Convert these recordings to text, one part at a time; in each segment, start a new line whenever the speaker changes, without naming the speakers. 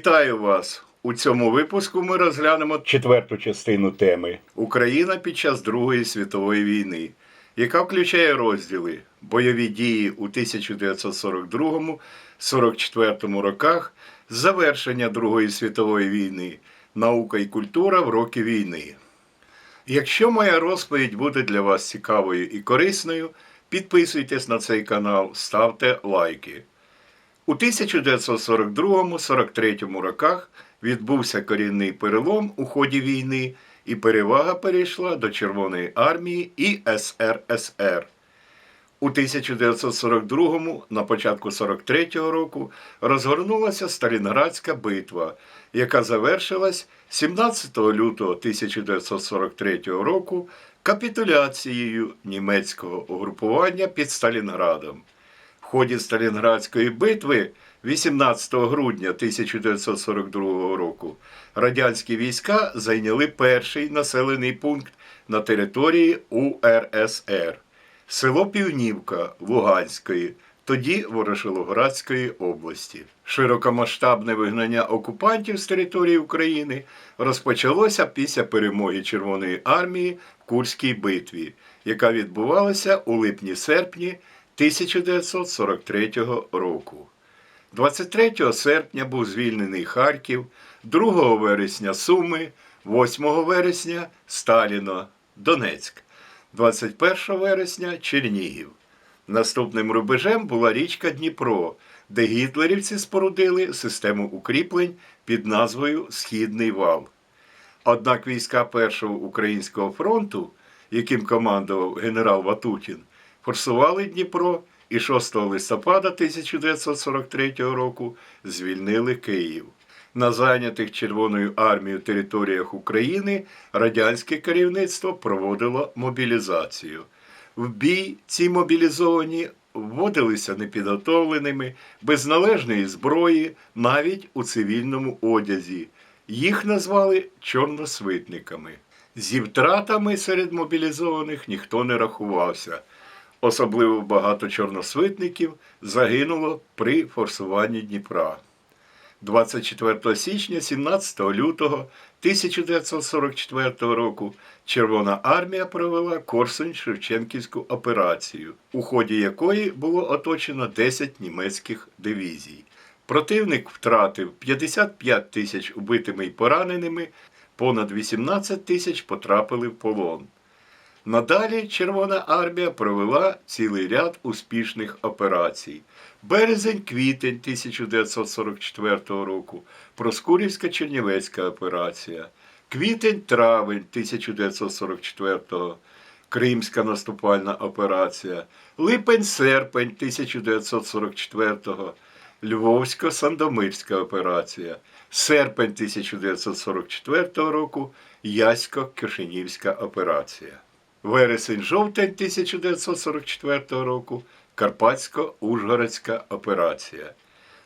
Вітаю вас! У цьому випуску ми розглянемо четверту частину теми Україна під час Другої світової війни, яка включає розділи бойові дії у 1942-44 роках, завершення Другої світової війни, наука і культура в роки війни. Якщо моя розповідь буде для вас цікавою і корисною, підписуйтесь на цей канал, ставте лайки. У 1942-43 роках відбувся корінний перелом у ході війни, і перевага перейшла до Червоної армії і СРСР. У 1942-му, на початку 43-го року, розгорнулася Сталінградська битва, яка завершилась 17 лютого 1943 року капітуляцією німецького угрупування під Сталінградом. Ході Сталінградської битви 18 грудня 1942 року радянські війська зайняли перший населений пункт на території УРСР село Півнівка Луганської, тоді Ворошилоградської області. Широкомасштабне вигнання окупантів з території України розпочалося після перемоги Червоної армії в Курській битві, яка відбувалася у липні-серпні 1943 року. 23 серпня був звільнений Харків, 2 вересня Суми, 8 вересня Сталіно, Донецьк, 21 вересня Чернігів. Наступним рубежем була річка Дніпро, де гітлерівці спорудили систему укріплень під назвою Східний вал. Однак війська Першого українського фронту, яким командував генерал Ватутін, форсували Дніпро і 6 листопада 1943 року звільнили Київ. На зайнятих Червоною армією територіях України радянське керівництво проводило мобілізацію. В бій ці мобілізовані вводилися непідготовленими, без належної зброї, навіть у цивільному одязі. Їх назвали чорносвитниками. Зі втратами серед мобілізованих ніхто не рахувався. Особливо багато чорносвитників загинуло при форсуванні Дніпра. 24 січня 17 лютого 1944 року Червона армія провела Корсунь-Шевченківську операцію, у ході якої було оточено 10 німецьких дивізій. Противник втратив 55 тисяч убитими й пораненими, понад 18 тисяч потрапили в полон. Надалі Червона армія провела цілий ряд успішних операцій. Березень-квітень 1944 року Проскурівська Чернівецька операція, квітень-травень 1944 Кримська наступальна операція, липень-серпень 1944 Львовсько-Сандомирська операція, серпень 1944 року Ясько-Кишинівська операція. Вересень-жовтень 1944 року Карпатсько-Ужгородська операція.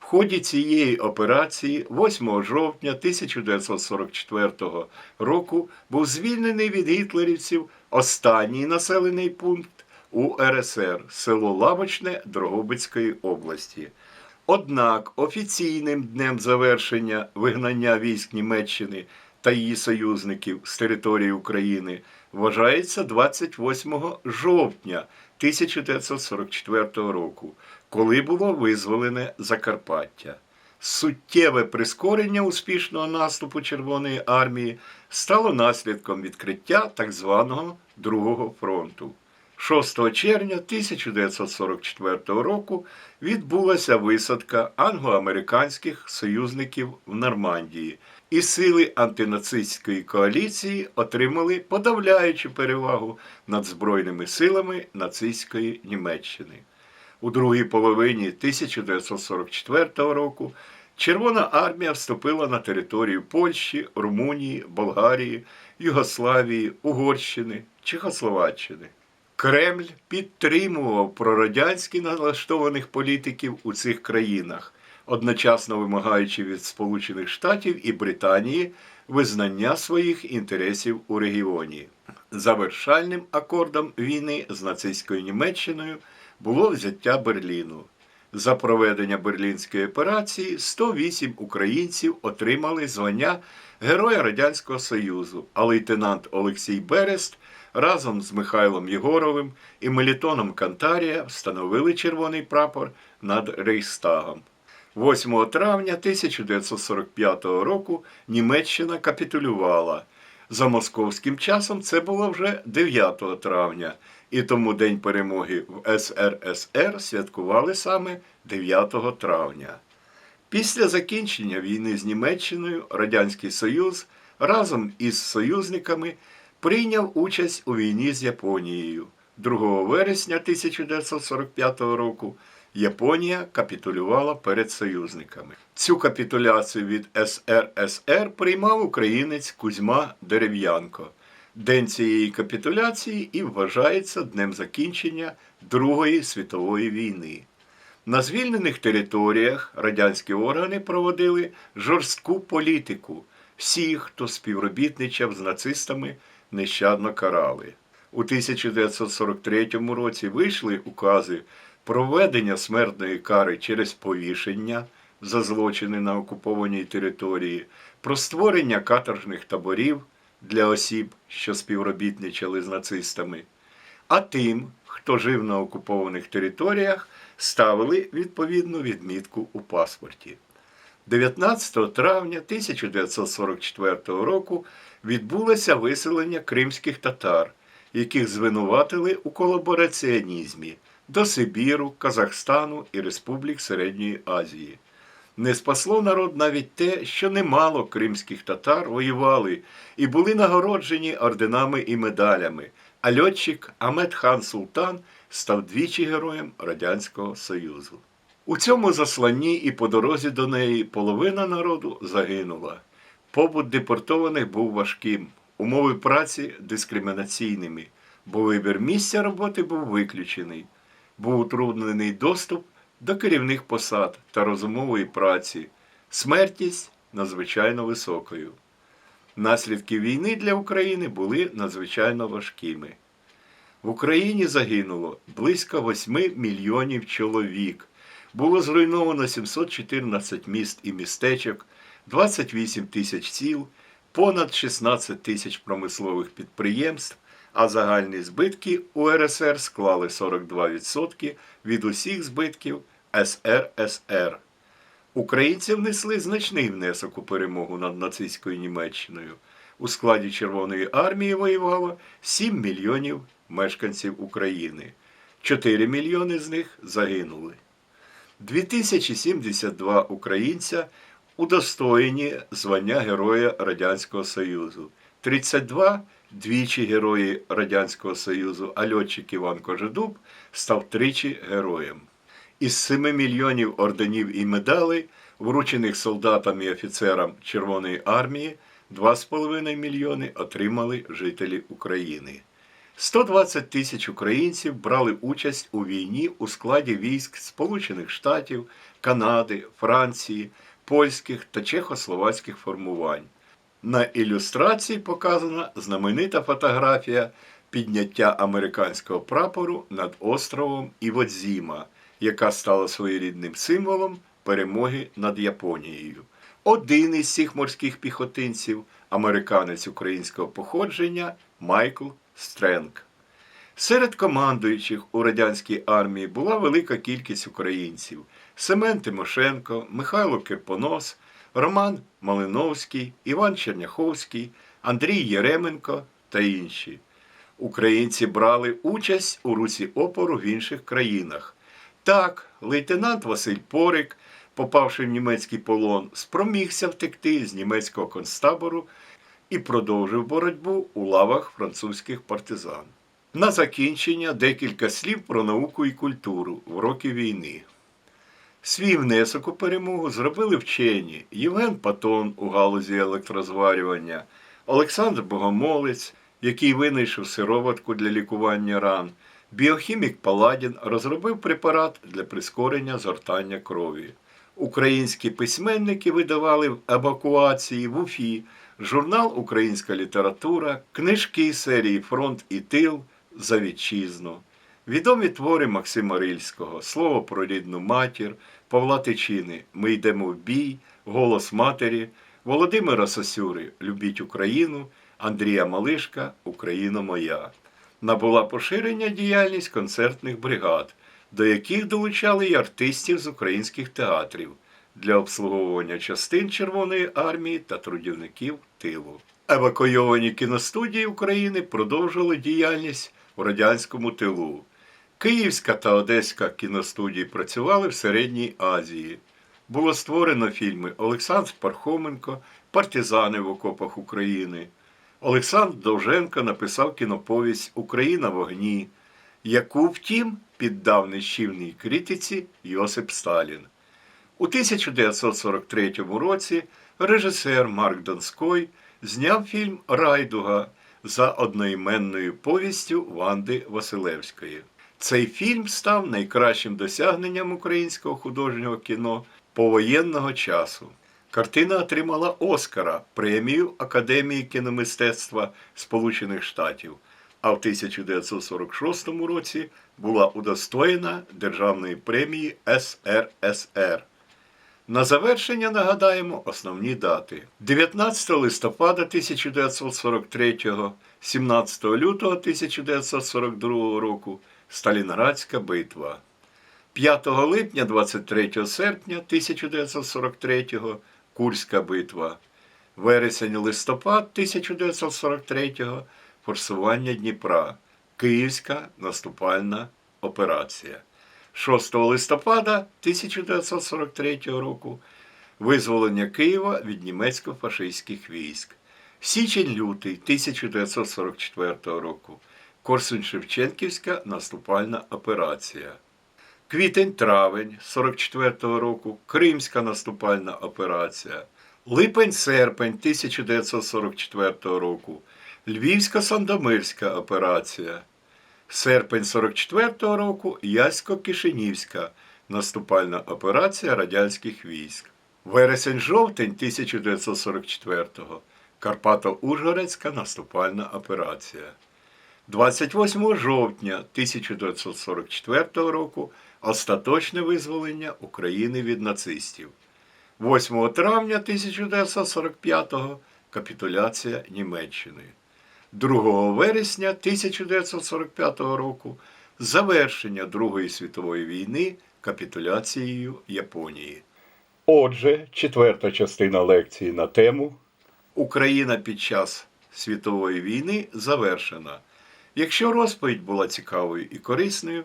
В ході цієї операції 8 жовтня 1944 року був звільнений від гітлерівців останній населений пункт УРСР село Лавочне Дрогобицької області. Однак офіційним днем завершення вигнання військ Німеччини та її союзників з території України вважається 28 жовтня 1944 року, коли було визволене Закарпаття. Суттєве прискорення успішного наступу Червоної армії стало наслідком відкриття так званого Другого фронту. 6 червня 1944 року відбулася висадка англо-американських союзників в Нормандії, і сили антинацистської коаліції отримали подавляючу перевагу над збройними силами нацистської Німеччини. У другій половині 1944 року Червона армія вступила на територію Польщі, Румунії, Болгарії, Югославії, Угорщини, Чехословаччини. Кремль підтримував прорадянськи налаштованих політиків у цих країнах, одночасно вимагаючи від Сполучених Штатів і Британії визнання своїх інтересів у регіоні. Завершальним акордом війни з нацистською Німеччиною було взяття Берліну. За проведення берлінської операції 108 українців отримали звання Героя Радянського Союзу, а лейтенант Олексій Берест разом з Михайлом Єгоровим і Мелітоном Кантарія встановили червоний прапор над Рейхстагом. 8 травня 1945 року Німеччина капітулювала. За московським часом це було вже 9 травня, і тому День перемоги в СРСР святкували саме 9 травня. Після закінчення війни з Німеччиною Радянський Союз разом із союзниками прийняв участь у війні з Японією. 2 вересня 1945 року Японія капітулювала перед союзниками. Цю капітуляцію від СРСР приймав українець Кузьма Дерев'янко. День цієї капітуляції і вважається днем закінчення Другої світової війни. На звільнених територіях радянські органи проводили жорстку політику. Всіх, хто співробітничав з нацистами, нещадно карали. У 1943 році вийшли укази про введення смертної кари через повішення за злочини на окупованій території, про створення каторжних таборів для осіб, що співробітничали з нацистами. А тим, хто жив на окупованих територіях, ставили відповідну відмітку у паспорті. 19 травня 1944 року відбулося виселення кримських татар, яких звинуватили у колабораціонізмі до Сибіру, Казахстану і Республік Середньої Азії. Не спасло народ навіть те, що немало кримських татар воювали і були нагороджені орденами і медалями, а льотчик Амет Хан Султан став двічі героєм Радянського Союзу. У цьому засланні і по дорозі до неї половина народу загинула. Побут депортованих був важким, умови праці дискримінаційними, бо вибір місця роботи був виключений. Був утруднений доступ до керівних посад та розумової праці, смертність надзвичайно високою. Наслідки війни для України були надзвичайно важкими. В Україні загинуло близько 8 мільйонів чоловік. Було зруйновано 714 міст і містечок, 28 тисяч сіл, понад 16 тисяч промислових підприємств, а загальні збитки УРСР склали 42% від усіх збитків СРСР. Українці внесли значний внесок у перемогу над нацистською Німеччиною. У складі Червоної армії воювало 7 мільйонів мешканців України. 4 мільйони з них загинули. 2072 українця удостоєні звання Героя Радянського Союзу. 32 двічі Герої Радянського Союзу, а льотчик Іван Кожедуб став тричі героєм. Із 7 мільйонів орденів і медалей, вручених солдатам і офіцерам Червоної армії, 2,5 мільйони отримали жителі України. 120 тисяч українців брали участь у війні у складі військ Сполучених Штатів, Канади, Франції, польських та чехословацьких формувань. На ілюстрації показана знаменита фотографія підняття американського прапору над островом Іводзіма, яка стала своєрідним символом перемоги над Японією. Один із цих морських піхотинців, американець українського походження Майкл Стренг. Серед командуючих у радянській армії була велика кількість українців: Семен Тимошенко, Михайло Кирпонос, Роман Малиновський, Іван Черняховський, Андрій Єременко та інші. Українці брали участь у русі опору в інших країнах. Так, лейтенант Василь Порик, попавши в німецький полон, спромігся втекти з німецького концтабору і продовжив боротьбу у лавах французьких партизан. На закінчення декілька слів про науку і культуру в роки війни. Свій внесок у перемогу зробили вчені Євген Патон у галузі електрозварювання, Олександр Богомолець, який винайшов сироватку для лікування ран, біохімік Паладін розробив препарат для прискорення згортання крові. Українські письменники видавали в евакуації в Уфі журнал Українська література, книжки серії Фронт і тил за вітчизну. Відомі твори Максима Рильського, Слово про рідну матір, Павла Тичини, Ми йдемо в бій, Голос матері, Володимира Сосюри, Любіть Україну, Андрія Малишка, Україна моя. Набула поширення діяльність концертних бригад, до яких долучали й артистів з українських театрів для обслуговування частин Червоної армії та трудівників тилу. Евакуйовані кіностудії України продовжили діяльність у радянському тилу. Київська та Одеська кіностудії працювали в Середній Азії. Було створено фільми Олександр Пархоменко, Партизани в окопах України. Олександр Довженко написав кіноповість Україна в огні, яку, втім, піддав нищівній критиці Йосип Сталін. У 1943 році режисер Марк Донской зняв фільм Райдуга за одноіменною повістю Ванди Василевської. Цей фільм став найкращим досягненням українського художнього кіно повоєнного часу. Картина отримала Оскара премію Академії кіномистецтва Сполучених Штатів, а в 1946 році була удостоєна Державної премії СРСР. На завершення нагадаємо основні дати: 19 листопада 1943, 17 лютого 1942 року Сталінградська битва. 5 липня 23 серпня 1943 Курська битва. Вересень листопад 1943 форсування Дніпра. Київська наступальна операція. 6 листопада 1943 року визволення Києва від німецько-фашистських військ. Січень-лютий 1944 року Корсунь-Шевченківська наступальна операція. Квітень-травень 44-го року Кримська наступальна операція. Липень-серпень 1944 року Львівська Сандомирська операція. Серпень 44-го року Ясько-Кишинівська наступальна операція радянських військ. Вересень-жовтень 1944-го Карпато-Ужгородська наступальна операція. 28 жовтня 1944 року остаточне визволення України від нацистів. 8 травня 1945 го капітуляція Німеччини. 2 вересня 1945 року завершення Другої світової війни капітуляцією Японії. Отже, четверта частина лекції на тему Україна під час світової війни завершена. Якщо розповідь була цікавою і корисною,